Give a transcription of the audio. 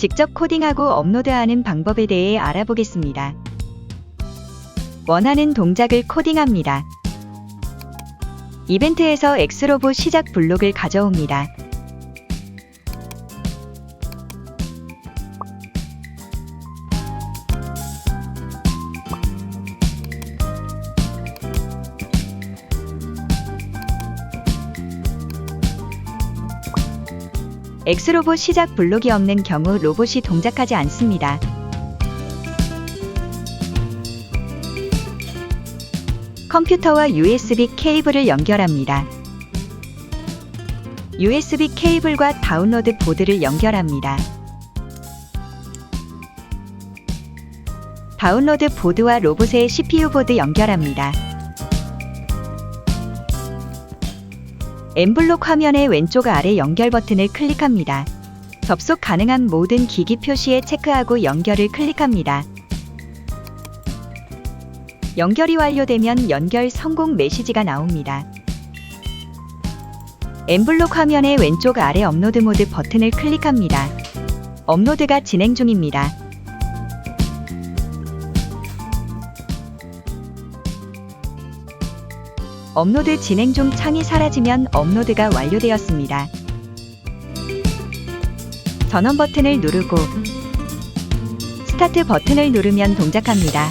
직접 코딩하고 업로드하는 방법에 대해 알아보겠습니다. 원하는 동작을 코딩합니다. 이벤트에서 엑스로봇 시작 블록을 가져옵니다. 엑스로봇 시작 블록이 없는 경우 로봇이 동작하지 않습니다. 컴퓨터와 USB 케이블을 연결합니다. USB 케이블과 다운로드 보드를 연결합니다. 다운로드 보드와 로봇의 CPU 보드 연결합니다. 엠블록 화면의 왼쪽 아래 연결 버튼을 클릭합니다. 접속 가능한 모든 기기 표시에 체크하고 연결을 클릭합니다. 연결이 완료되면 연결 성공 메시지가 나옵니다. 엠블록 화면의 왼쪽 아래 업로드 모드 버튼을 클릭합니다. 업로드가 진행 중입니다. 업로드 진행 중 창이 사라지면 업로드가 완료되었습니다. 전원 버튼을 누르고 스타트 버튼을 누르면 동작합니다.